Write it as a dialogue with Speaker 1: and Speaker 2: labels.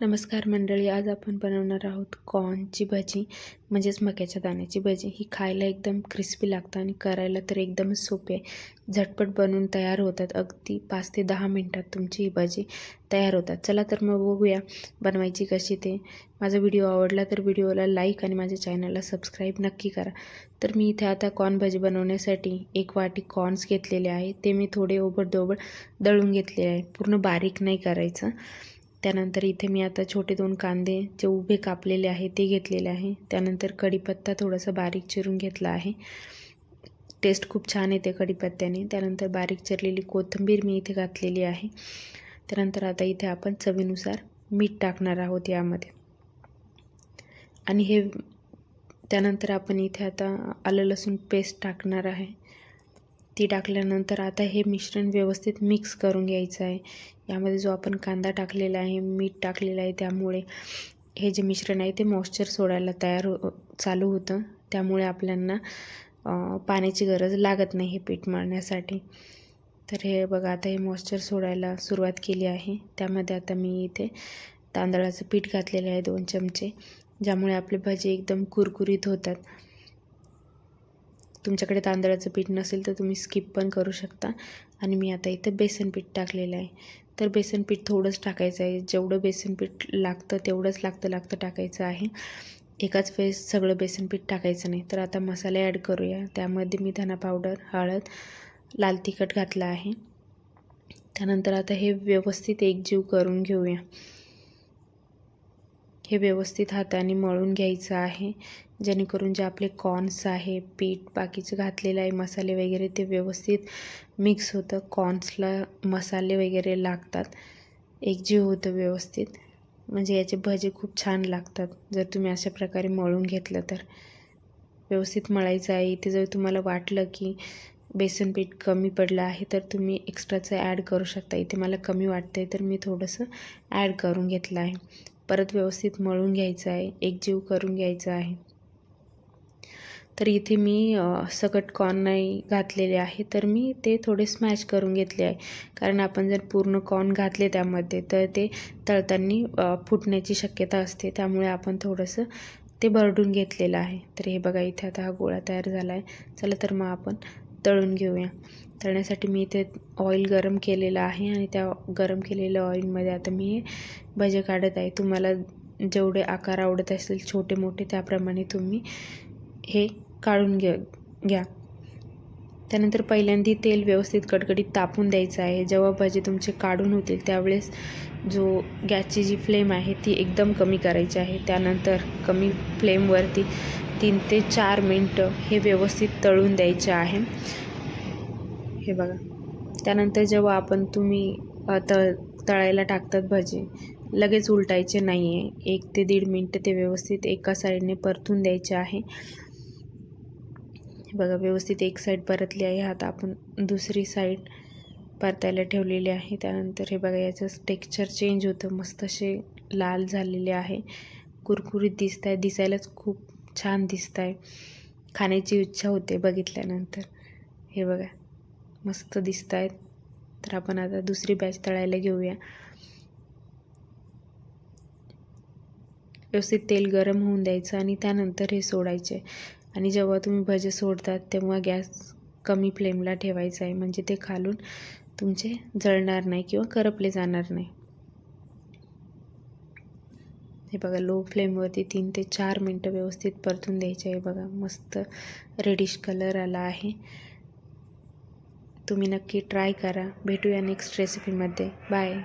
Speaker 1: नमस्कार मंडळी आज आपण बनवणार आहोत कॉर्नची भजी म्हणजेच मक्याच्या दाण्याची भजी. ही खायला एकदम क्रिस्पी लागतं आणि करायला तर एकदमच सोपी आहे. झटपट बनवून तयार होतात. अगदी पाच ते दहा मिनटात तुमची ही भजी तयार होतात. चला तर मग बघूया बनवायची कशी ते. माझा व्हिडिओ आवडला तर व्हिडिओला लाईक आणि माझ्या चॅनलला सबस्क्राईब नक्की करा. तर मी इथे आता कॉर्न भजी बनवण्यासाठी एक वाटी कॉर्न्स घेतलेले आहे. ते मी थोडे ओबडधोबड दळून घेतले आहे. पूर्ण बारीक नाही करायचं. त्यानंतर इथे मी आता छोटे दोन कांदे जे उभे कापलेले आहे ते घेतलेले आहे. त्यानंतर कढीपत्ता थोडासा बारीक चिरून घेतला आहे. टेस्ट खूप छान येते कढीपत्त्याने. त्यानंतर बारीक चिरलेली कोथिंबीर मी इथे घातलेली आहे. त्यानंतर आता इथे आपण चवीनुसार मीठ टाकणार आहोत यामध्ये. आणि हे त्यानंतर आपण इथे आता आलं लसूण पेस्ट टाकणार आहे. ती टाकल्यानंतर आता हे मिश्रण व्यवस्थित मिक्स करून घ्यायचं आहे. यामध्ये जो आपण कांदा टाकलेला आहे मीठ टाकलेलं आहे त्यामुळे हे जे मिश्रण आहे ते मॉइश्चर सोडायला तयार हो चालू होतं. त्यामुळे आपल्यांना पाण्याची गरज लागत नाही हे पीठ मळण्यासाठी. तर हे बघा आता हे मॉइश्चर सोडायला सुरुवात केली आहे. त्यामध्ये आता मी इथे तांदळाचं पीठ घातलेलं आहे दोन चमचे ज्यामुळे आपले भजे एकदम कुरकुरीत होतात. तुमच्याकडे तांदळाचं पीठ नसेल तर तुम्ही स्किप पण करू शकता. आणि मी आता इथे बेसन पीठ टाकलेलं आहे. तर बेसन पीठ थोडंच टाकायचं आहे. जेवढं बेसन पीठ लागतं तेवढंच लागतं लागतं टाकायचं आहे. एकाच वेळेस सगळं बेसन पीठ टाकायचं नाही. तर आता मसाले ॲड करूया. त्यामध्ये मी धना पावडर हळद लाल तिखट घातलं आहे. त्यानंतर आता हे व्यवस्थित एकजीव करून घेऊया. हे व्यवस्थित हाताने मळून घ्यायचं आहे. जेणेकरून जे आपले कॉर्न्स आहे पीठ बाकीचं घातलेलं आहे मसाले वगैरे ते व्यवस्थित मिक्स होतं. कॉर्न्सला मसाले वगैरे लागतात. एकजीव होतं व्यवस्थित. म्हणजे याचे भजे खूप छान लागतात. जर तुम्ही अशा प्रकारे मळून घेतलं तर. व्यवस्थित मळायचं आहे. इथे जर तुम्हाला वाटलं की बेसन पीठ कमी पडलं आहे तर तुम्ही एक्स्ट्राचं ॲड करू शकता. इथे मला कमी वाटतं आहे तर मी थोडंसं ॲड करून घेतलं आहे. परत व्यवस्थित मळून घ्यायचं आहे एकजीव करून घ्यायचं आहे. तर इथे मी सकट कॉर्न नाही घातलेले आहे तर मी ते थोडे स्मॅश करून घेतले आहे. कारण आपण जर पूर्ण कॉर्न घातले त्यामध्ये तर ते तळताना फुटण्याची शक्यता असते. त्यामुळे आपण थोडंसं ते भरडून घेतलेलं आहे. तर हे बघा इथे आता हा गोळा तयार झाला आहे. चला तर मग आपण तळून घेऊया. तळण्यासाठी मी इथे ऑइल गरम केलेलं आहे आणि त्या गरम केलेल्या ऑइलमध्ये आता मी हे भजे काढत आहे. तुम्हाला जेवढे आकार आवडत असतील छोटे मोठे त्याप्रमाणे तुम्ही हे काढून घ्या घ्या. त्यानंतर पहिल्यांदा तेल व्यवस्थित कडकडीत तापून द्यायचं आहे. जेव्हा भजे तुमचे काढून होतील त्यावेळेस जो गॅसची जी फ्लेम आहे ती एकदम कमी करायची आहे. त्यानंतर कमी फ्लेमवरती तीन ते चार मिनटं हे व्यवस्थित तळून द्यायचे आहे. हे बघा. त्यानंतर जेव्हा आपण तुम्ही तळ तळायला टाकतात भजे लगेच उलटायचे नाही आहे एक ते दीड मिनटं ते व्यवस्थित एका साईडने परतून द्यायचे आहे. बघा व्यवस्थित एक साईड परतली आहे. आता आपण दुसरी साईड परतायला ठेवलेली आहे. त्यानंतर हे बघा याचं टेक्स्चर चेंज होतं. मस्त असे लाल झालेले आहे. कुरकुरीत दिसत आहे दिसायलाच खूप छान दिसत आहे खाण्याची इच्छा होते बघितल्यानंतर. हे बघा मस्त दिसत आहेत तर आपण आता दुसरी बॅच तळायला घेऊया. व्यवस्थित तेल गरम होऊन द्यायचं आणि त्यानंतर हे सोडायचे. आणि जेव्हा तुम्ही भजे सोडतात तेव्हा गॅस कमी फ्लेमला ठेवायचा आहे. म्हणजे ते खालून तुमचे जळणार नाही किंवा करपले जाणार नाही. हे बघा लो फ्लेमवरती तीन ते चार मिनटं व्यवस्थित परतून द्यायचे आहे. बघा मस्त रेडिश कलर आला आहे. तुम्ही नक्की ट्राय करा. भेटूया नेक्स्ट रेसिपीमध्ये बाय